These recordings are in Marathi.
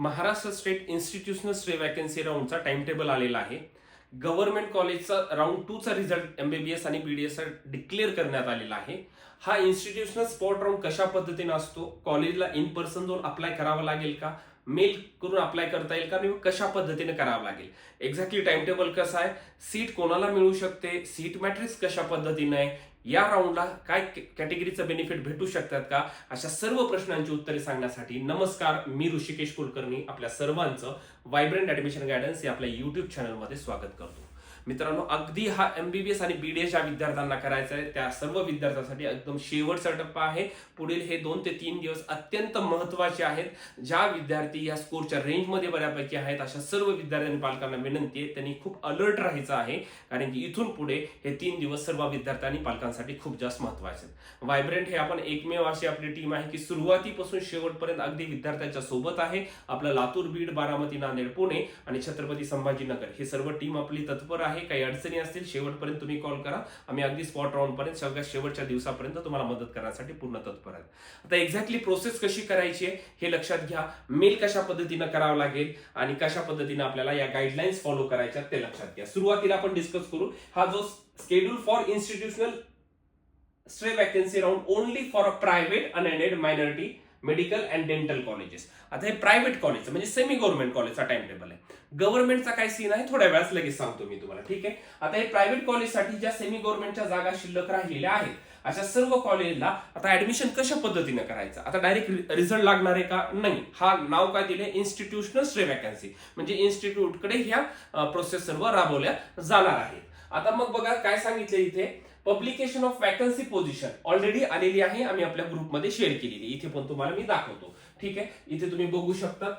Maharashtra state institutional stray vacancy राऊंडचा time table आलेला आहे. गव्हर्नमेंट कॉलेजचा राऊंड टूचा रिझल्ट एमबीबीएस आणि बीडीएस डिक्लेअर करण्यात आलेला आहे. हा इन्स्टिट्यूशनल स्पॉट राऊंड कशा पद्धतीने असतो? कॉलेजला इन पर्सन जाऊन अप्लाय करावा लागेल का? मेल करून अप्लाय करता येईल का? आणि कशा पद्धतीने करावं लागेल? एक्झॅक्टली टाइम टेबल कसं आहे? सीट कोणाला मिळू शकते? सीट मॅट्रिक्स कशा पद्धतीने आहे? या राऊंडला काय कॅटेगरीचं बेनिफिट भेटू शकतात का? अशा सर्व प्रश्नांची उत्तरे सांगण्यासाठी नमस्कार मी ऋषिकेश कुलकर्णी आपल्या सर्वांचं वायब्रंट ऍडमिशन गायडन्स या आपल्या युट्यूब चॅनलमध्ये स्वागत करतो. मित्रांनो अगदी हा एमबीबीएस आणि बीडीएस ज्या विद्यार्थ्यांना करायचा आहे. त्या सर्व विद्यार्थ्यांसाठी एकदम शेवटचा टप्पा आहे. पुढील हे दोन ते तीन दिवस अत्यंत महत्त्वाचे आहेत. ज्या विद्यार्थी या स्कोरच्या रेंजमध्ये बऱ्यापैकी आहेत अशा सर्व विद्यार्थ्यांनी पालकांना विनंती आहे त्यांनी खूप अलर्ट राहायचं आहे. कारण की इथून पुढे हे तीन दिवस सर्व विद्यार्थ्यांनी पालकांसाठी खूप जास्त महत्त्वाचे आहेत. व्हायब्रंट हे आपण एकमेव अशी आपली टीम आहे की सुरुवातीपासून शेवटपर्यंत अगदी विद्यार्थ्यांच्या सोबत आहे. आपलं लातूर बीड बारामती नांदेड पुणे आणि छत्रपती संभाजीनगर हे सर्व टीम आपली तत्पर आहे काही अडचणी असतील शेवटपर्यंत तुम्ही कॉल करा. आम्ही अगदी स्पॉट राऊंडपर्यंत सगळ्या शेवटच्या दिवसापर्यंत तुम्हाला मदत करण्यासाठी पूर्ण तत्पर आहेत आता एक्झॅक्टली प्रोसेस कशी करायची आहे हे लक्षात घ्या. मेल कशा पद्धतीनं करावं लागेल आणि कशा पद्धतीनं आपल्याला या गाईडलाईन्स फॉलो करायच्या ते लक्षात घ्या. सुरुवातीला आपण डिस्कस करू. हा जो schedule for institutional stray vacancy round only for a private unaided minority medical and dental colleges. आता हे प्रायव्हेट कॉलेज म्हणजे सेमी गव्हर्नमेंट कॉलेजचा टाइम टेबल आहे. गव्हर्नमेंटचा काय सीन आहे थोड्या वेळात लगेच सांगतो मी तुम्हाला ठीक आहे? आता हे प्रायव्हेट कॉलेजसाठी ज्या सेमी गव्हर्नमेंटच्या जागा शिल्लक राहिलेल्या आहेत अशा सर्व कॉलेजला आता ऍडमिशन कशा पद्धतीने करायचं? आता डायरेक्ट रिझल्ट लागणार आहे का? नाही. हा नाव काय दिले इन्स्टिट्यूशनल स्ट्रे वॅकन्सी म्हणजे इन्स्टिट्यूटकडे ह्या प्रोसेस सर्व राबवल्या जाणार आहेत. आता मग बघा काय सांगितलं इथे? Publication of vacancy position already आलेली आहे आम्ही आपल्या ग्रुपमध्ये शेअर केलेली. इथे पण तुम्हाला मी दाखवतो. ठीक आहे? इथे तुम्ही बघू शकता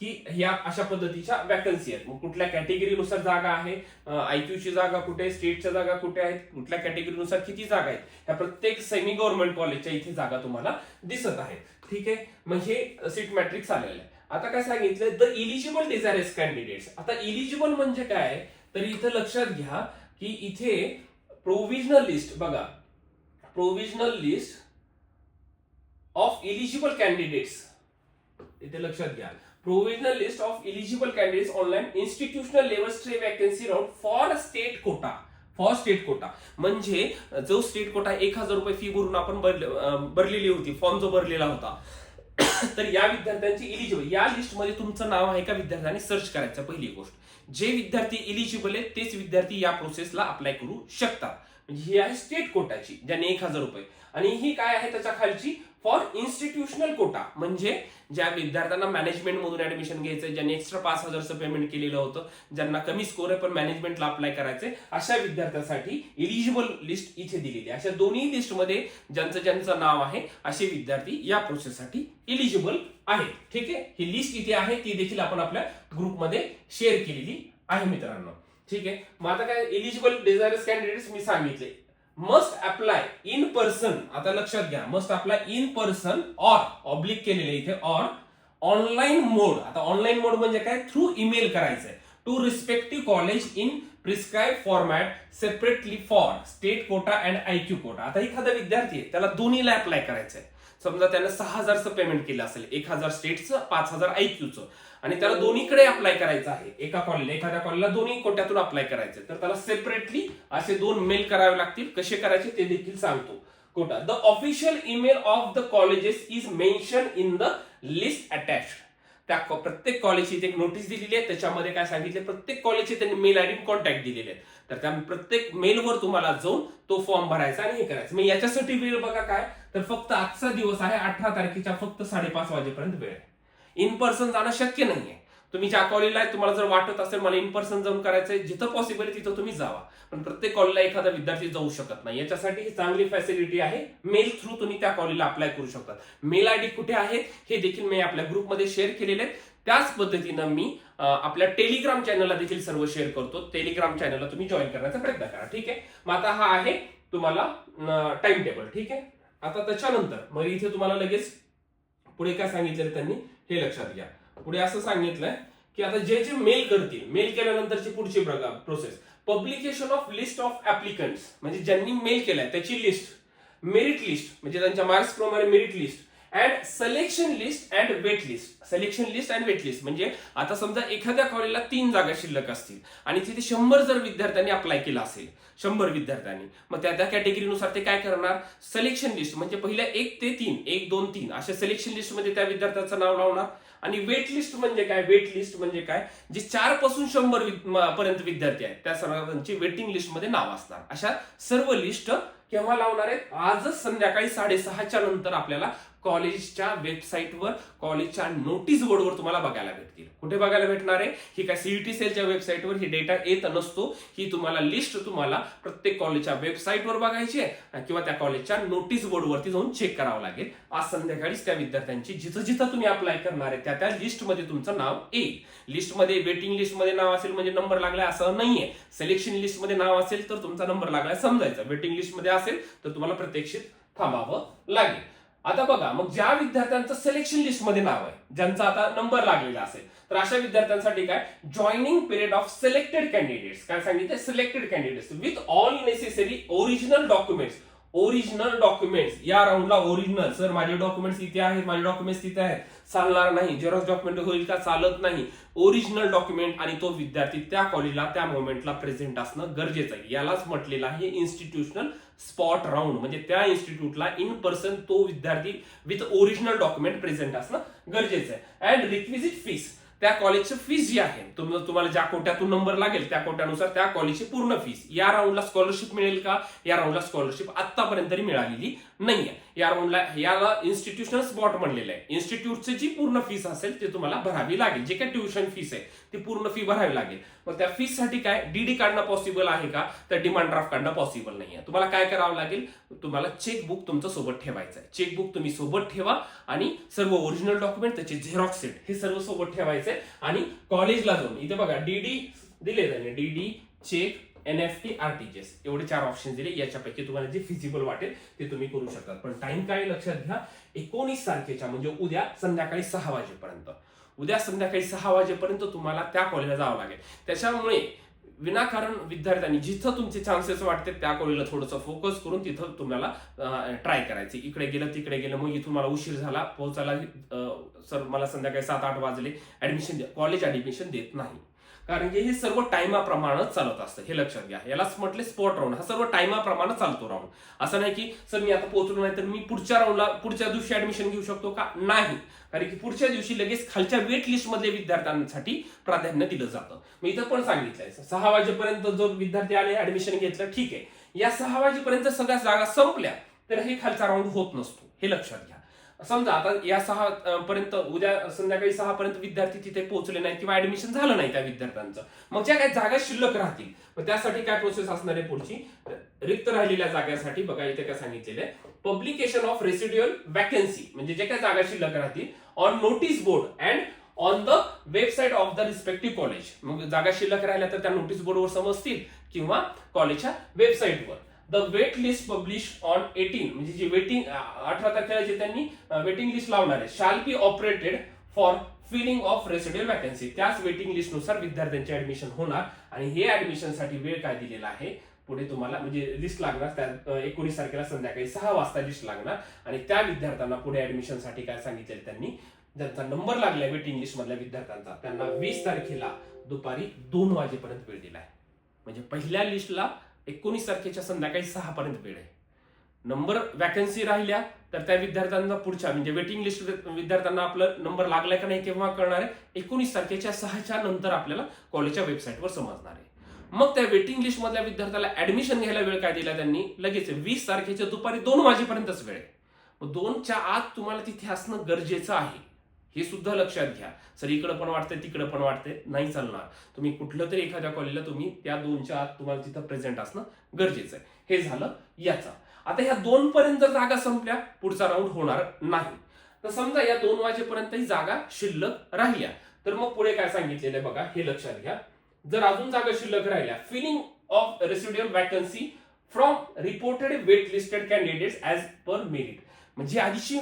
की ह्या अशा पद्धतीच्या वॅकन्सी आहेत. मग कुठल्या कॅटेगरीनुसार जागा आहे? आयक्यू ची जागा कुठे? आहे स्टेटच्या जागा कुठे आहेत? कुठल्या कॅटेगरीनुसार किती जागा आहेत? ह्या प्रत्येक सेमी गव्हर्नमेंट कॉलेजच्या इथे जागा तुम्हाला दिसत आहेत. ठीक आहे? मग हे सीट मॅट्रिक्स आलेलं आहे. आता काय सांगितलं द इलिजिबल डिझायरेस कॅन्डिडेट्स आता इलिजिबल म्हणजे काय? तर इथं लक्षात घ्या की इथे प्रोव्हिजनल लिस्ट बघा. Provisional list of eligible candidates इथे लक्षात घ्या. Provisional list of eligible candidates online institutional level stray vacancy round for state quota for state quota म्हणजे जो स्टेट कोटा एक हजार रुपये फी भरून आपण भरले- भरलेली होती. फॉर्म जो भरलेला होता. तर या विद्यार्थ्यांची इलिजिबल या लिस्टमध्ये तुमचं नाव आहे का विद्यार्थ्यांनी सर्च करायचं पहिली गोष्ट. जे विद्यार्थी इलिजिबल आहेत तेच विद्यार्थी या प्रोसेसला अप्लाय करू शकतात. म्हणजे ही आहे स्टेट कोटाची ज्याने एक हजार रुपये. आणि ही काय आहे त्याच्या खालची? For institutional quota. म्हणजे ज्या विद्यार्थ्यांना मॅनेजमेंटमधून ऍडमिशन घ्यायचं ज्यांनी एक्स्ट्रा पाच हजारचं पेमेंट केलेलं होतं ज्यांना कमी स्कोर आहे पण मॅनेजमेंटला अप्लाय करायचंय अशा विद्यार्थ्यांसाठी एलिजिबल लिस्ट इथे दिलेली आहे. अशा दोन्ही लिस्टमध्ये ज्यांचं ज्यांचं नाव आहे असे विद्यार्थी या प्रोसेससाठी एलिजिबल आहेत. ठीक आहे? ही लिस्ट इथे आहे ती देखील आपण आपल्या ग्रुपमध्ये शेअर केलेली आहे मित्रांनो. ठीक आहे? मग आता काय एलिजिबल डिझायरस कॅन्डिडेट्स मी सांगितले. मस्ट अप्लाय इन पर्सन आता लक्षात घ्या must apply in person or oblique केलेले इथे ऑर ऑनलाईन मोड आता ऑनलाईन मोड म्हणजे काय? थ्रू ईमेल करायचंय. To respective college in prescribe format separately for state quota and IQ quota आता एखादा विद्यार्थी आहे त्याला दोन्हीला अप्लाय करायचंय. समजा त्यानं सहा हजारचं पेमेंट केलं असेल एक हजार स्टेटचं पाच हजार आयक्यूचं आणि त्याला दोन्हीकडे अप्लाय करायचं आहे. एका कॉलला एखाद्या कॉलला दोन्ही कोट्यातून अप्लाय करायचं तर त्याला सेपरेटली असे दोन मेल करावे लागतील. कसे करायचे ते देखील सांगतो. Quota the official email of the colleges is mention in the list attach त्या प्रत्येक कॉलेजची एक नोटीस दिलेली आहे. त्याच्यामध्ये काय सांगितले प्रत्येक कॉलेजचे त्यांनी मेल आयडी कॉन्टॅक्ट दिलेले आहेत. तर त्या प्रत्येक मेलवर तुम्हाला जाऊन तो फॉर्म भरायचा आणि हे करायचं. मग याच्यासाठी वेळ बघा काय? तर फक्त आजचा दिवस आहे. अठरा तारखेच्या फक्त साडेपाच वाजेपर्यंत वेळ आहे. इन पर्सन जाणं शक्य नाहीये. तुम्ही ज्या कॉलेजला आहे तुम्हाला जर वाटत असेल मला इन पर्सन जाऊन करायचंय जिथं पॉसिबल आहे तिथं तुम्ही जावा. पण प्रत्येक कॉलेजला एखादा विद्यार्थी जाऊ शकत नाही. याच्यासाठी ही चांगली फॅसिलिटी आहे. मेल थ्रू तुम्ही त्या कॉलेजला अप्लाय करू शकतात मेल आय डी कुठे आहेत हे देखील मी आपल्या ग्रुपमध्ये शेअर केलेले आहेत त्याच पद्धतीनं मी आपल्या टेलिग्राम चॅनलला देखील सर्व शेअर करतो. टेलिग्राम चॅनलला तुम्ही जॉईन करण्याचा प्रयत्न करा. ठीक आहे? मग आता हा आहे तुम्हाला टाइम टेबल ठीक आहे? आता त्याच्यानंतर मग इथे तुम्हाला लगेच पुढे काय सांगितलं त्यांनी? हे लक्षात घ्या. पुढे असं सांगितलंय की आता जे जे मेल करतील मेल केल्यानंतरची पुढची process publication of list of applicants म्हणजे ज्यांनी मेल केलाय त्याची लिस्ट मेरिट लिस्ट म्हणजे त्यांच्या मार्क्स प्रमाणे merit list and selection list and wait list selection list and wait list म्हणजे आता समजा एखाद्या कॉलेजला तीन जागा शिल्लक असतील आणि तिथे शंभर जर विद्यार्थ्यांनी अप्लाय केला असेल शंभर विद्यार्थ्यांनी मग त्या त्या कॅटेगरीनुसार ते काय करणार? सिलेक्शन लिस्ट म्हणजे पहिल्या एक ते तीन एक दोन तीन. अशा सिलेक्शन लिस्टमध्ये त्या विद्यार्थ्याचं नाव लावणार. आणि वेट लिस्ट म्हणजे काय? वेट लिस्ट म्हणजे काय? जे चारपासून शंभर पर्यंत विद्यार्थी आहेत. त्या सर्वांची वेटिंग लिस्टमध्ये नाव असणार. अशा सर्व लिस्ट केव्हा लावणार आहेत? आजच संध्याकाळी साडेसहाच्या नंतर आपल्याला कॉलेजच्या वेबसाईटवर कॉलेजच्या नोटीस बोर्डवर तुम्हाला बघायला भेटतील. कुठे बघायला भेटणार आहे? ही काय सीईटी सेलच्या वेबसाईटवर ही डेटा येत नसतो. ही तुम्हाला लिस्ट तुम्हाला प्रत्येक कॉलेजच्या वेबसाईटवर बघायची आहे किंवा त्या कॉलेजच्या नोटीस बोर्डवरती जाऊन चेक करावं लागेल. आज संध्याकाळीच त्या विद्यार्थ्यांची जिथं जिथं तुम्ही अप्लाय करणार आहे त्या त्या लिस्टमध्ये तुमचं नाव येईल. लिस्टमध्ये वेटिंग लिस्टमध्ये नाव असेल म्हणजे नंबर लागलाय असं नाहीये. सिलेक्शन लिस्टमध्ये नाव असेल तर तुमचा नंबर लागलाय समजायचा. वेटिंग लिस्टमध्ये असेल तर तुम्हाला प्रत्यक्षित थांबावं लागेल. आता बघा मग ज्या विद्यार्थ्यांचं सिलेक्शन लिस्टमध्ये नाव आहे ज्यांचा आता नंबर लागलेला असेल तर अशा विद्यार्थ्यांसाठी काय? Joining period of selected candidates काय सांगितलं selected candidates with all necessary original documents original documents या राऊंडला ओरिजिनल सर माझे डॉक्युमेंट्स इथे आहेत माझे डॉक्युमेंट्स तिथे आहेत. चालणार नाही. जेरॉक्स डॉक्युमेंट होईल का? चालत नाही. ओरिजिनल डॉक्युमेंट आणि तो विद्यार्थी त्या कॉलेजला त्या मोमेंटला प्रेझेंट असणं गरजेचं आहे. यालाच म्हटलेलं आहे इन्स्टिट्यूशनल स्पॉट राऊंड म्हणजे त्या इन्स्टिट्यूटला इन पर्सन तो विद्यार्थी विथ ओरिजिनल डॉक्युमेंट प्रेझेंट असणं गरजेचं आहे. अँड रिक्विजिट फीस त्या कॉलेजची फीस जी आहे तुम्हाला ज्या कोट्यातून नंबर लागेल त्या कोट्यानुसार त्या कॉलेजची पूर्ण फीस या राऊंडला स्कॉलरशिप मिळेल का? या राऊंडला स्कॉलरशिप आतापर्यंत तरी मिळालेली नाहीये. या राऊंडला याला इन्स्टिट्यूशनल स्पॉट म्हणलेलं आहे. इन्स्टिट्यूटची जी पूर्ण फीस असेल ती तुम्हाला भरावी लागेल. जे काही ट्युशन फीस आहे ती पूर्ण फी भरावी लागेल. मग त्या फीसाठी काय? डीडी काढणं पॉसिबल आहे का? तर डिमांड ड्राफ्ट काढणं पॉसिबल नाही आहे तुम्हाला काय करावं लागेल? तुम्हाला चेकबुक तुमचं सोबत ठेवायचं आहे. चेकबुक तुम्ही सोबत ठेवा आणि सर्व ओरिजिनल डॉक्युमेंट त्याचे झेरॉक्स सेट हे सर्व सोबत ठेवायचे आणि कॉलेजला जाऊन इथे बघा डीडी दिले त्यांनी DD cheque N F T R T S एवढे चार ऑप्शन दिले. याच्यापैकी तुम्हाला जे फिजिबल वाटेल ते तुम्ही करू शकता पण टाइम काय लक्षात घ्या एकोणीस तारखेच्या म्हणजे उद्या संध्याकाळी सहा वाजेपर्यंत. उद्या संध्याकाळी सहा वाजेपर्यंत तुम्हाला त्या कॉलेजला जावं लागेल. त्याच्यामुळे विनाकारण विद्यार्थ्यांनी जिथं तुमचे चान्सेस वाटते त्या कॉलेजला थोडंसं फोकस करून तिथं तुम्हाला ट्राय करायचे. इकडे गेलं तिकडे गेलं मग इथून मला उशीर झाला पोहोचायला सर मला संध्याकाळी सात आठ वाजले ऍडमिशन कॉलेज ऍडमिशन देत नाही. कारण की हे सर्व टायमाप्रमाणे चालत असतं. हे लक्षात घ्या. यालाच म्हटले स्पॉट राऊंड हा सर्व टायमाप्रमाणे चालतो राऊंड असं नाही की सर मी आता पोहोचलो नाही तर मी पुढच्या राऊंडला पुढच्या दिवशी ऍडमिशन घेऊ शकतो का? नाही. कारण की पुढच्या दिवशी लगेच खालच्या वेट लिस्ट मधल्या विद्यार्थ्यांसाठी प्राधान्य दिलं जातं. मी इथं पण सांगितलंय. सहा वाजेपर्यंत जो विद्यार्थी आले ऍडमिशन घेतलं ठीक आहे. या सहा वाजेपर्यंत सगळ्या जागा संपल्या तर हे खालचा राऊंड होत नसतो. हे लक्षात घ्या. समजा आता या सहा पर्यंत उद्या संध्याकाळी सहा पर्यंत विद्यार्थी तिथे पोहोचले नाही किंवा ऍडमिशन झालं नाही त्या विद्यार्थ्यांचं. मग ज्या काही जागा शिल्लक राहतील मग त्यासाठी काय प्रोसेस असणार आहे पुढची? रिक्त राहिलेल्या जागासाठी बघा इथे काय सांगितलेलं आहे. पब्लिकेशन ऑफ रेसिड्युअल वॅकन्सी म्हणजे जे काय जागा शिल्लक राहतील on notice board and on the website of the respective college मग जागा शिल्लक राहिल्या तर त्या नोटीस बोर्डवर समजतील किंवा कॉलेजच्या वेबसाईटवर the wait list publish on eighteen म्हणजे जी वेटिंग अठरा तारखेला जे त्यांनी वेटिंग लिस्ट लावणार आहे shall be operated for filling of resident vacancy त्याच वेटिंग लिस्टनुसार विद्यार्थ्यांचे ऍडमिशन होणार आणि हे ऍडमिशनसाठी वेळ काय दिलेला आहे पुढे तुम्हाला म्हणजे लिस्ट लागणार त्या एकोणीस तारखेला संध्याकाळी सहा वाजता लिस्ट लागणार आणि त्या विद्यार्थ्यांना पुढे ऍडमिशनसाठी काय सांगितलं त्यांनी ज्यांचा नंबर लागलाय वेटिंग लिस्ट मधल्या विद्यार्थ्यांचा त्यांना वीस तारखेला दुपारी दोन वाजेपर्यंत वेळ दिलाय. म्हणजे पहिल्या लिस्टला एकोणीस तारखेच्या संध्याकाळी सहा पर्यंत वेळ आहे. नंबर वॅकन्सी राहिल्या तर त्या विद्यार्थ्यांना पुढच्या म्हणजे वेटिंग लिस्ट विद्यार्थ्यांना आपलं नंबर लागलाय का नाही केव्हा कळणार आहे? एकोणीस तारखेच्या सहाच्या नंतर आपल्याला कॉलेजच्या वेबसाईटवर समजणार आहे. मग त्या वेटिंग लिस्ट मधल्या विद्यार्थ्याला ऍडमिशन घ्यायला वेळ काय दिला त्यांनी? लगेच वीस तारखेच्या दुपारी दोन वाजेपर्यंतच वेळ आहे. मग दोनच्या आत तुम्हाला तिथे असणं गरजेचं आहे. हे सुद्धा लक्षात घ्या. सर इकडं पण वाटतंय तिकडं पण वाटतंय नाही चालणार. तुम्ही कुठलं तरी एखाद्या कॉलेजला तुम्ही त्या दोनच्या आत तुम्हाला तिथं प्रेझेंट असणं गरजेचं आहे. हे झालं याचा. आता ह्या दोन पर्यंत जर जागा संपल्या पुढचा राऊंड होणार नाही. तर समजा या दोन वाजेपर्यंतही जागा शिल्लक राहिल्या. तर मग पुढे काय सांगितलेलं आहे बघा हे लक्षात घ्या. जर अजून जागा शिल्लक राहिल्या filling of residual vacancy from reported wait listed candidates as per merit म्हणजे आधीची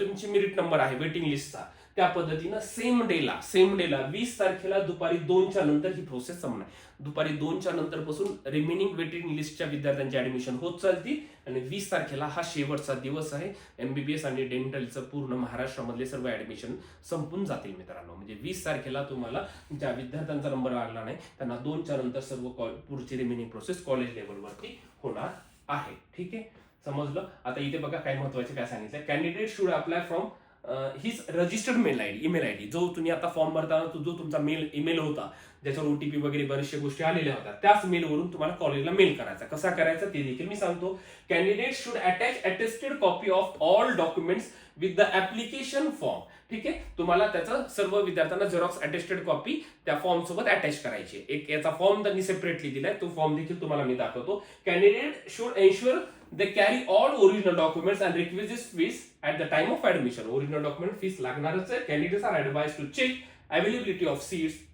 तुमची मेरिट नंबर आहे वेटिंग लिस्टचा त्या पद्धतीनं सेम डेला सेम डेला वीस तारखेला दुपारी दोनच्या नंतर ही प्रोसेस संपणार. दुपारी दोनच्या नंतर पासून रिमेनिंग वेटिंग लिस्टच्या विद्यार्थ्यांची ऍडमिशन होत चालती आणि वीस तारखेला हा शेवटचा दिवस आहे. एमबीबीएस आणि डेंटलचं पूर्ण महाराष्ट्रामधले सर्व ऍडमिशन संपून जातील मित्रांनो. म्हणजे वीस तारखेला तुम्हाला ज्या विद्यार्थ्यांचा नंबर लागला नाही त्यांना दोनच्या नंतर सर्व कॉल- पुढची रिमेनिंग प्रोसेस कॉलेज लेवलवरती होणार आहे. ठीक आहे? समजलं? आता इथे बघा काय महत्त्वाचे काय सांगितलं कॅन्डिडेट शुड अप्लाय फ्रॉम हीच registered mail I D email I D जो तुम्ही आता फॉर्म भरताना तो जो तुमचा मेल ईमेल होता ज्याच्यावर ओटीपी वगैरे बऱ्याचशा गोष्टी आलेल्या होत्या त्याच मेलवरून तुम्हाला कॉलेजला मेल करायचा. कसा करायचा ते देखील मी सांगतो. Candidate should attach attested copy of all documents with the application form ठीक आहे? तुम्हाला त्याचं सर्व विद्यार्थ्यांना झेरॉक्स अटेस्टेड कॉपी त्या फॉर्म सोबत अटॅच करायची एक याचा फॉर्म त्यांनी सेपरेटली दिलाय तो फॉर्म देखील तुम्हाला मी दाखवतो. Candidate should ensure they carry all original documents and requisite fees at the time of admission original document fees लागणारच आहे candidates are advised to check availability of seats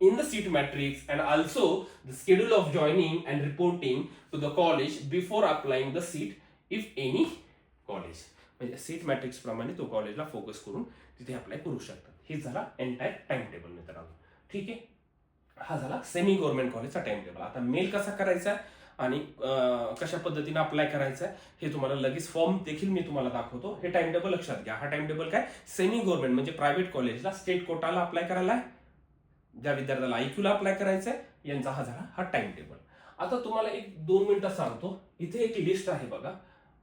in the seat matrix and also the schedule of joining and reporting to the college before applying the seat if any college म्हणजे सीट मॅट्रिक्स प्रमाणे तो कॉलेजला फोकस करून तिथे अप्लाय करू शकतात हे झाला एंटायर टाइम टेबल मित्रांनो ठीक आहे हा झाला सेमी गव्हर्नमेंट कॉलेजचा टाइम टेबल आता मेल कसा करायचा आणि कशा पद्धतीने अप्लाय करायचा हे तुम्हाला लगेच फॉर्म देखील मी तुम्हाला दाखवतो. हे टाइम टेबल लक्षात घ्या. हा टाइम टेबल काय? सेमी गव्हर्नमेंट म्हणजे प्रायव्हेट कॉलेजला स्टेट कोटाला अप्लाय करायला आहे ज्या विद्यार्थ्याला आयक्यूला अप्लाय करायचं आहे यांचा हा झाला हा टाइम टेबल आता तुम्हाला एक दोन मिनिटं सांगतो. इथे एक लिस्ट आहे बघा.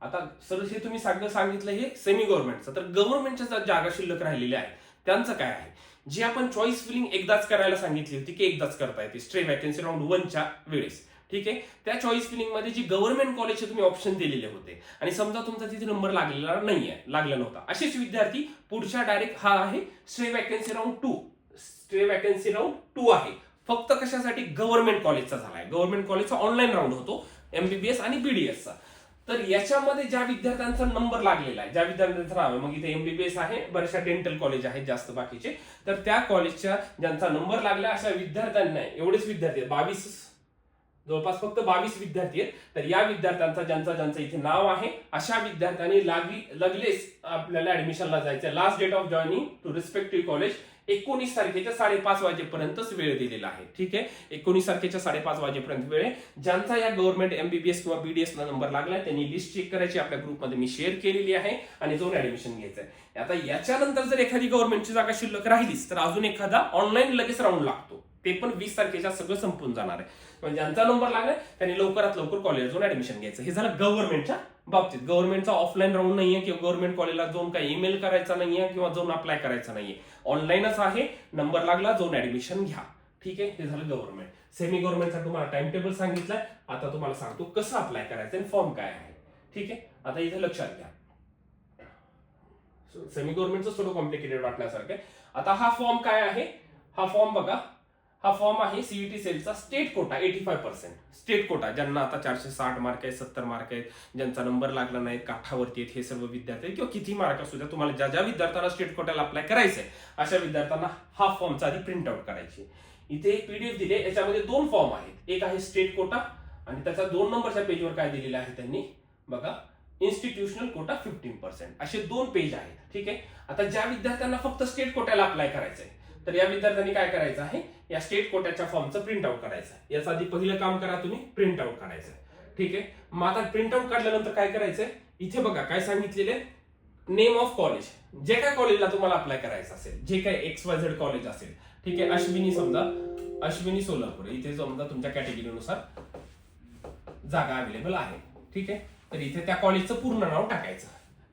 आता सर हे तुम्ही सगळं सांगितलं हे सेमी गव्हर्नमेंटचं तर गव्हर्नमेंटच्या जागा शिल्लक राहिलेल्या आहेत. त्यांचं काय आहे? जी आपण चॉईस फिलिंग एकदाच करायला सांगितली होती की एकदाच करता येते. स्ट्रे वॅकन्सी राऊंड वनच्या वेळेस. ठीक आहे? त्या चॉईस फिलिंगमध्ये जी गव्हर्नमेंट कॉलेजचे तुम्ही ऑप्शन दिलेले होते. आणि समजा तुमचा तिथे नंबर लागलेला नाही आहे लागला नव्हता. असेच विद्यार्थी पुढच्या डायरेक्ट हा आहे stray vacancy round two stray vacancy round two आहे. फक्त कशासाठी? गव्हर्नमेंट कॉलेजचा झालाय. गव्हर्नमेंट कॉलेजचा ऑनलाईन राऊंड होतो एमबीबीएस आणि बीडीएसचा तर याच्यामध्ये ज्या विद्यार्थ्यांचा नंबर लागलेला आहे ज्या विद्यार्थ्यांचं नाव आहे मग इथे एमबीबीएस आहे बऱ्याचशा डेंटल कॉलेज आहेत जास्त बाकीचे. तर त्या कॉलेजच्या ज्यांचा नंबर लागला अशा विद्यार्थ्यांना एवढेच विद्यार्थी बावीस जवळपास फक्त बावीस विद्यार्थी आहेत. तर या विद्यार्थ्यांचा ज्यांचा ज्यांचं इथे नाव आहे अशा विद्यार्थ्यांनी लागली लगलेच आपल्याला ऍडमिशनला जायचं last date of joining to respective college एकोणीस तारखेच्या साडेपाच वाजेपर्यंतच वेळ दिलेला आहे. ठीक आहे? एकोणीस तारखेच्या साडेपाच वाजेपर्यंत वेळ आहे. ज्यांचा या गव्हर्नमेंट एमबीबीएस किंवा बीडीएस ला नंबर लागलाय त्यांनी लिस्ट चेक करायची. आपल्या ग्रुपमध्ये मी शेअर केलेली आहे आणि जाऊन ऍडमिशन घ्यायचंय. आता याच्यानंतर जर एखादी गव्हर्नमेंटची जागा शिल्लक राहिलीच तर अजून एखादा ऑनलाईन लगेच राऊंड लागतो. ते पण वीस तारखेच्या सगळं संपून जाणार आहे. पण ज्यांचा नंबर लागला त्यांनी लवकरात लवकर कॉलेज जाऊन ऍडमिशन घ्यायचं. हे झालं गव्हर्नमेंटच्या बाबतीत. गव्हर्नमेंटचा ऑफलाईन राऊंड नाहीये किंवा गव्हर्नमेंट कॉलेजला जाऊन काही ईमेल करायचा नाहीये किंवा जाऊन अप्लाय करायचा नाहीये. ऑनलाईनच आहे नंबर लागला जाऊन ऍडमिशन घ्या. ठीक आहे? हे झालं गव्हर्नमेंट सेमी गव्हर्नमेंटचा तुम्हाला टाइम टेबल सांगितलाय. आता तुम्हाला सांगतो कसं अप्लाय करायचं आणि फॉर्म काय आहे. ठीक आहे? आता इथे लक्षात घ्या. सेमी गव्हर्नमेंटचं थोडं कॉम्प्लिकेटेड वाटण्यासारखं आता हा फॉर्म काय आहे? हा फॉर्म बघा. हा फॉर्म आहे CET सेलचा state quota eighty five percent state quota ज्यांना आता चारशे साठ मार्क आहेत सत्तर मार्क आहेत ज्यांचा नंबर लागला नाही काठावरती आहेत हे सर्व विद्यार्थी किंवा किती मार्क असू द्या तुम्हाला ज्या ज्या विद्यार्थ्यांना स्टेट कोट्याला अप्लाय करायचंय अशा विद्यार्थ्यांना हा फॉर्मचा आधी प्रिंट आउट करायची. इथे एक पीडीएफ दिले याच्यामध्ये दोन फॉर्म आहेत. एक आहे स्टेट कोटा आणि त्याचा दोन नंबरच्या पेजवर काय दिलेलं आहे त्यांनी? बघा इन्स्टिट्यूशनल कोटा फिफ्टीन पर्सेंट असे दोन पेज आहेत ठीक आहे? आता ज्या विद्यार्थ्यांना फक्त स्टेट कोट्याला अप्लाय करायचंय तर या विद्यार्थ्यांनी काय करायचं आहे? या स्टेट कोट्याच्या फॉर्मचं प्रिंट आउट करायचं आहे याचं आधी पहिलं काम करा तुम्ही प्रिंट आउट करायचं ठीक आहे? मग आता प्रिंट आउट काढल्यानंतर काय करायचंय? इथे बघा काय सांगितलेले नेम ऑफ कॉलेज जे काय कॉलेजला तुम्हाला अप्लाय करायचं असेल जे काय एक्स वाय झेड कॉलेज असेल ठीक आहे? अश्विनी समजा अश्विनी सोलापूर. इथे समजा तुमच्या कॅटेगरीनुसार जागा अवेलेबल आहे. ठीक आहे? तर इथे त्या कॉलेजचं पूर्ण नाव टाकायचं.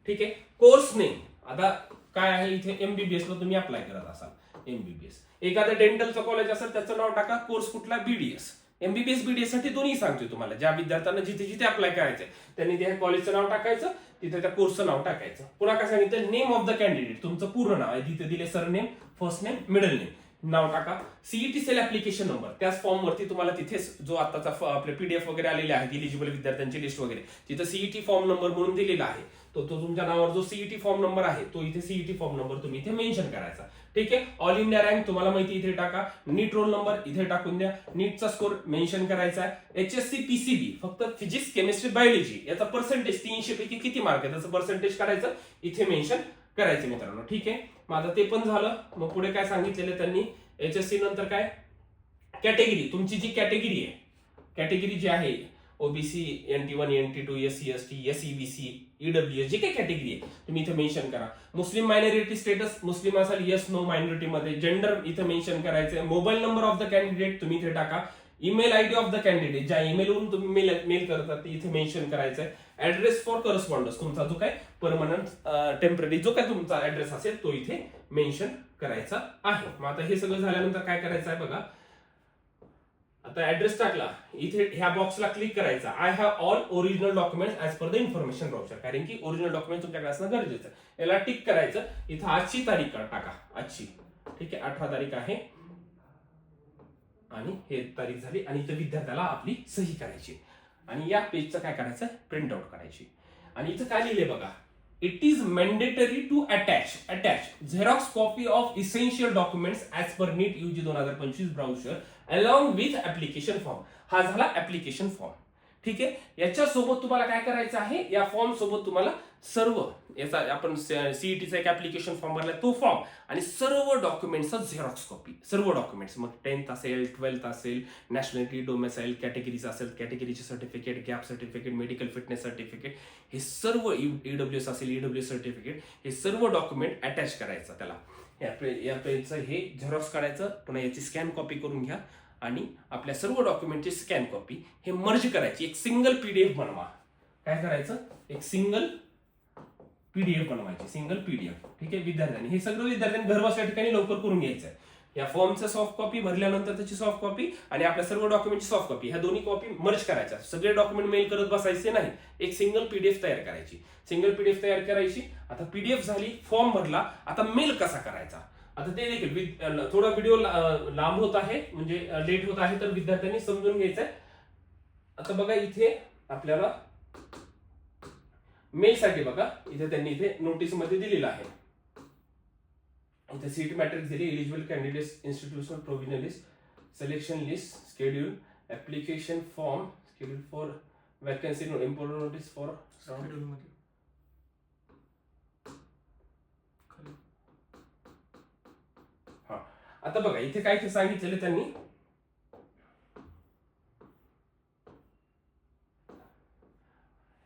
ठीक आहे? कोर्स नेम आता काय आहे? इथे एमबीबीएस ला तुम्ही अप्लाय करत असाल. एमबीबीएस एखादं डेंटलचं कॉलेज असेल त्याचं नाव टाका कोर्स कुठला? बीडीएस एमबीबीएस बीडीएससाठी दोन्ही सांगतोय तुम्हाला. ज्या विद्यार्थ्यांना जिथे जिथे अप्लाय करायचं त्यांनी त्या कॉलेजचं नाव टाकायचं तिथे त्या कोर्सचं नाव टाकायचं. पुन्हा काय सांगितलं? नेम ऑफ द कॅन्डिडेट तुमचं पूर्ण नाव आहे. तिथे दिले surname first name middle name नाव टाका. सीईटी सेल ऍप्लिकेशन नंबर त्याच फॉर्म वरती तुम्हाला तिथेच जो आताचा आपले पीडीएफ वगैरे आलेले आहेत इलिजिबल विद्यार्थ्यांची लिस्ट वगैरे तिथं सीईटी फॉर्म नंबर म्हणून दिलेला आहे. तो तो तुमच्या नावावर जो सीईटी फॉर्म नंबर आहे तो इथे सीईटी फॉर्म नंबर तुम्ही इथे मेन्शन करायचा. ठीक आहे? ऑल इंडिया रँक तुम्हाला माहिती इथे टाका. नीट रोल नंबर इथे टाकून द्या. नीटचा स्कोर मेन्शन करायचा आहे. एचएससी पीसीबी फक्त फिजिक्स केमिस्ट्री बायोलॉजी याचा पर्सेंटेज तीनशे पैकी किती मार्क आहे? त्याचं पर्सेंटेज करायचं इथे मेन्शन करायचं मित्रांनो. ठीक आहे? माझं ते पण झालं. मग पुढे काय सांगितलेलं त्यांनी? एचएससी नंतर काय? कॅटेगरी तुमची जी कॅटेगरी आहे कॅटेगरी जी आहे OBC N T one N T two S C S T S C B C EW S जी काही कॅटेगरी आहे तुम्ही इथे मेन्शन करा. मुस्लिम मायनॉरिटी स्टेटस मुस्लिम असाल येस नो मायनॉरिटीमध्ये जेंडर इथे मेन्शन करायचं mobile number of the candidate तुम्ही इथे टाका. Email ID of the candidate ज्या ईमेलवरून तुम्ही मेल मेल करतात ते इथे मेन्शन करायचं आहे ऍड्रेस फॉर करस्पॉन्डन्स तुमचा जो काय परमनंट टेंपररी जो काय तुमचा ऍड्रेस असेल तो इथे मेन्शन करायचा आहे. मग आता हे सगळं झाल्यानंतर काय करायचं आहे बघा. आता ऍड्रेस टाकला. इथे ह्या बॉक्सला क्लिक करायचा. I have all original document as per the information brochure कारण की ओरिजिनल डॉक्युमेंट तुमच्याकडे असणं गरजेचं आहे. याला टिक करायचं. इथं आजची तारीख टाका. आजची. ठीक आहे? अठरा तारीख आहे. आणि हे तारीख झाली. आणि इथं विद्यार्थ्याला आपली सही करायची. आणि या पेजचं काय करायचं? प्रिंट आउट करायची. आणि इथं काय लिहिले बघा. It is mandatory to attach attach xerox copy of essential documents as per NEET UG दोन हजार पंचवीस brochure along with application form हा झाला ऍप्लिकेशन फॉर्म ठीक आहे? याच्यासोबत तुम्हाला काय करायचं आहे? या फॉर्म सोबत तुम्हाला सर्व याचा आपण सीईटीचा एक ऍप्लिकेशन फॉर्म भरला तो फॉर्म आणि सर्व डॉक्युमेंटचा झेरॉक्स कॉपी सर्व डॉक्युमेंट्स मग टेन्थ असेल ट्वेल्थ असेल नॅशनॅलिटी डोमेसाईल कॅटेगरीज असेल कॅटेगरीचे certificate gap certificate medical fitness certificate हे सर्व e, ईडब्ल्यू एस असेल ईडब्ल्यू सर्टिफिकेट हे सर्व डॉक्युमेंट अटॅच करायचं त्याला. या पे या पेजचं हे झेरॉक्स काढायचं. पुन्हा याची स्कॅन कॉपी करून घ्या. आणि आपल्या सर्व डॉक्युमेंटची स्कॅन कॉपी हे मर्ज करायची. एक सिंगल पीडीएफ बनवा. काय करायचं? एक सिंगल पीडीएफ बनवायची. सिंगल पीडीएफ ठीक आहे? विद्यार्थ्यांनी. हे सगळं विद्यार्थ्यांनी घर बसल्या ठिकाणी लवकर करून घ्यायचं आहे या फॉर्मचं सॉफ्ट कॉपी भरल्यानंतर त्याची सॉफ्ट कॉपी आणि आपल्या सर्व डॉक्युमेंटची सॉफ्ट कॉपी ह्या दोन्ही कॉपी मर्ज करायच्या. सगळे डॉक्युमेंट मेल करत बसायचे नाही. एक सिंगल पीडीएफ तयार करायची. सिंगल पीडीएफ तयार करायची. आता पीडीएफ झाली फॉर्म भरला. आता मेल कसा करायचा? आता ते देखील थोडा व्हिडिओ लांब होत आहे म्हणजे लेट होत आहे तर विद्यार्थ्यांनी समजून घ्यायचंय. आता बघा इथे आपल्याला मेलसाठी बघा. इथे त्यांनी इथे नोटीसमध्ये दिलेलं आहे. इथे सीट मॅट्रिक्स दिली eligible candidates institutional provision list selection list schedule application form schedule for vacancy important notice for आता बघा इथे काय ते सांगितलेलं त्यांनी?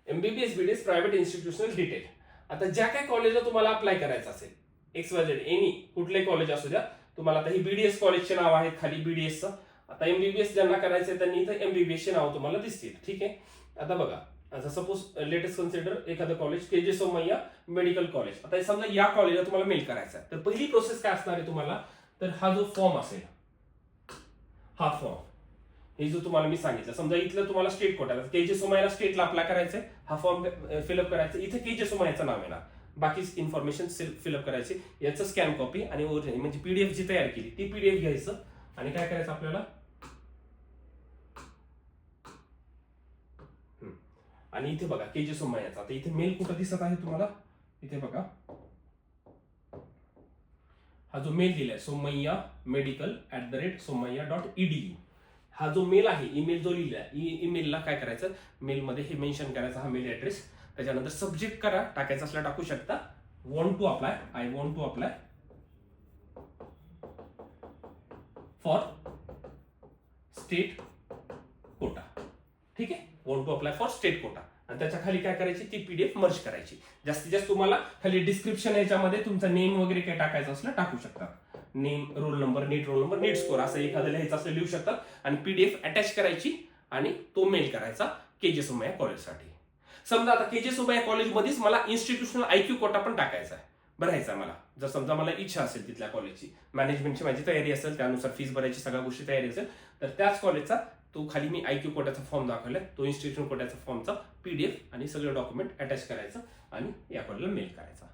MBBS BDS private institutional detail आता ज्या काही कॉलेजला तुम्हाला अप्लाय करायचं असेल एक्स वाय झेड एनी कुठले कॉलेज असू द्या तुम्हाला आता ही बीडीएस कॉलेजचे नाव आहेत खाली बीडीएसचं आता एमबीबीएस ज्यांना करायचं त्यांनी इथं एमबीबीएसचे नाव तुम्हाला दिसतील ठीक आहे? आता बघा आता सपोज लेटेस्ट कन्सिडर एखादं college K J Somaiya medical college आता हे समजा या कॉलेजला तुम्हाला मेल करायचा आहे. तर पहिली प्रोसेस काय असणार आहे तुम्हाला? तर हा जो फॉर्म असेल हा फॉर्म हे जो तुम्हाला मी सांगितलं समजा इथलं तुम्हाला स्टेट कोटा के जे सोमायला स्टेटला अप्लाय करायचंय हा फॉर्म फिलअप करायचा इथे के जे सोमायचं नाव येणार. बाकी इन्फॉर्मेशन फिलअप करायची याचं स्कॅन कॉपी आणि ओरिजिनल म्हणजे पीडीएफ जी तयार केली ती पीडीएफ घ्यायचं आणि काय करायचं आपल्याला? आणि इथे बघा के जे सोमायचा आता इथे मेल कुठं दिसत आहे तुम्हाला? इथे बघा. हा जो मेल दिलाय Somaiya medical at the rate Somaiya dot EDU हा जो मेल आहे ईमेल जो लिहिला ईमेलला काय करायचं? मेलमध्ये हे मेन्शन करायचं हा मेल ऍड्रेस त्याच्यानंतर सब्जेक्ट करा टाकायचं असला टाकू शकता. Want to apply I want to apply for state quota ठीक आहे? Want to apply for state quota आणि त्याच्याखाली काय करायची? ती पीडीएफ मर्ज करायची. जास्तीत जास्त तुम्हाला खाली डिस्क्रिप्शन याच्यामध्ये तुमचा नेम वगैरे काय टाकायचं असलं टाकू शकता. Name roll number NEET roll number NEET score असं एखादं लिहायचं असं लिहू शकतात. आणि पीडीएफ अटॅच करायची आणि तो मेल करायचा के जे सोमया कॉलेजसाठी समजा आता के जे सोमया कॉलेजमध्येच मला इन्स्टिट्यूशनल आयक्यू कोटा पण टाकायचा आहे. भरायचा मला. जर समजा मला इच्छा असेल तिथल्या कॉलेजची मॅनेजमेंटची माझी तयारी असेल त्यानुसार फीस भरायची सगळ्या गोष्टी तयारी असेल तर त्याच कॉलेजचा तो खाली मी आयक्यू कोट्याचा फॉर्म दाखवलाय. तो इन्स्टिट्यूशन कोट्याचा फॉर्मचा पी डी एफ आणि सगळं डॉक्युमेंट अटॅच करायचं आणि या कॉलेजला मेल करायचा.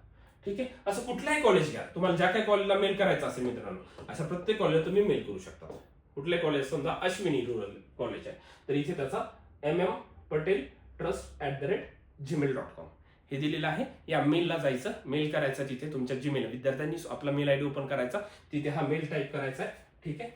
ठीक आहे? असं कुठलाही कॉलेज घ्या. तुम्हाला ज्या काही कॉलेजला मेल करायचं असेल मित्रांनो अशा प्रत्येक कॉलेजला तुम्ही मेल करू शकता. कुठल्या कॉलेज समजा अश्विनी रुरल कॉलेज आहे. तर इथे त्याचा M M Patel trust at the rate Gmail dot com हे दिलेलं आहे. या मेलला जायचं. मेल करायचं तिथे तुमच्या जीमेल विद्यार्थ्यांनी आपला मेल आयडी ओपन करायचा. तिथे हा मेल टाईप करायचा आहे. ठीक आहे?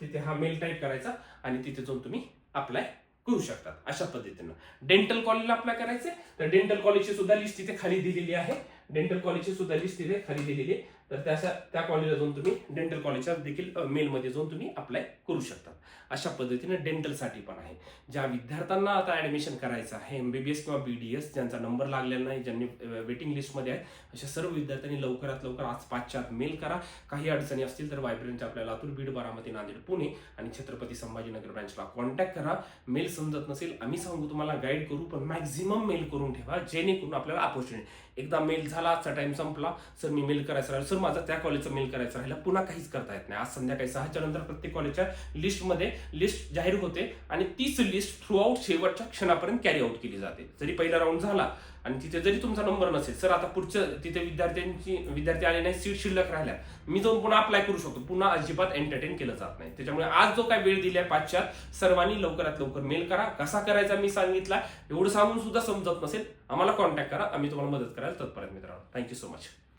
तिथे हा मेल टाईप करायचा. आणि तिथे जाऊन तुम्ही अप्लाय करू शकतात अशा पद्धतीनं. डेंटल कॉलेजला अप्लाय करायचे तर डेंटल कॉलेजची सुद्धा लिस्ट तिथे खाली दिलेली आहे. डेंटल कॉलेजची सुद्धा लिस्ट तिथे खाली दिलेली आहे. तर त्याच्या त्या कॉलेजला जाऊन तुम्ही डेंटल कॉलेजच्या देखील मेलमध्ये जाऊन तुम्ही अप्लाय करू शकता. अशा पद्धतीने डेंटलसाठी पण आहे. ज्या विद्यार्थ्यांना आता ॲडमिशन करायचं आहे एम बी बी एस किंवा बी डी एस ज्यांचा नंबर लागलेला नाही ज्यांनी वेटिंग लिस्टमध्ये आहे अशा सर्व विद्यार्थ्यांनी लवकरात लवकर आज पाचच्या आत मेल करा. काही अडचणी असतील तर वायब्रंटच्या आपल्या लातूर बीड बारामती नांदेड पुणे आणि छत्रपती संभाजीनगर ब्रँचला कॉन्टॅक्ट करा. मेल समजत नसेल आम्ही सांगू तुम्हाला गाईड करू पण मॅक्झिमम मेल करून ठेवा जेणेकरून आपल्याला अपॉर्च्युनिटी एकदा मेल झाला आजचा टाइम संपला सर मी मेल करायचा सर सर माझा त्या कॉलेजचा मेल करायचा राहिला. पुन्हा काहीच करता येत नाही. आज संध्याकाळी सहाच्या नंतर प्रत्येक कॉलेजच्या लिस्टमध्ये लिस्ट जाहीर होते आणि तीच लिस्ट थ्रू आउट शेवटच्या क्षणापर्यंत कॅरी आउट केली जाते. जरी पहिला राऊंड झाला आणि तिथे जरी तुमचा नंबर नसेल सर आता पुढचं तिथे विद्यार्थ्यांची विद्यार्थी आले नाही सीट शिल्लक राहिल्या. मी जाऊन पुन्हा अप्लाय करू शकतो. पुन्हा अजिबात एंटरटेन केलं जात नाही. त्याच्यामुळे आज जो काय वेळ दिलाय पाचच्या सर्वांनी लवकरात लवकर मेल करा. कसा करायचा मी सांगितला एवढं सांगून सुद्धा समजत नसेल. आम्हाला कॉन्टॅक्ट करा. आम्ही तुम्हाला मदत करायला तत्पर आहेत मित्रांनो. Thank you so much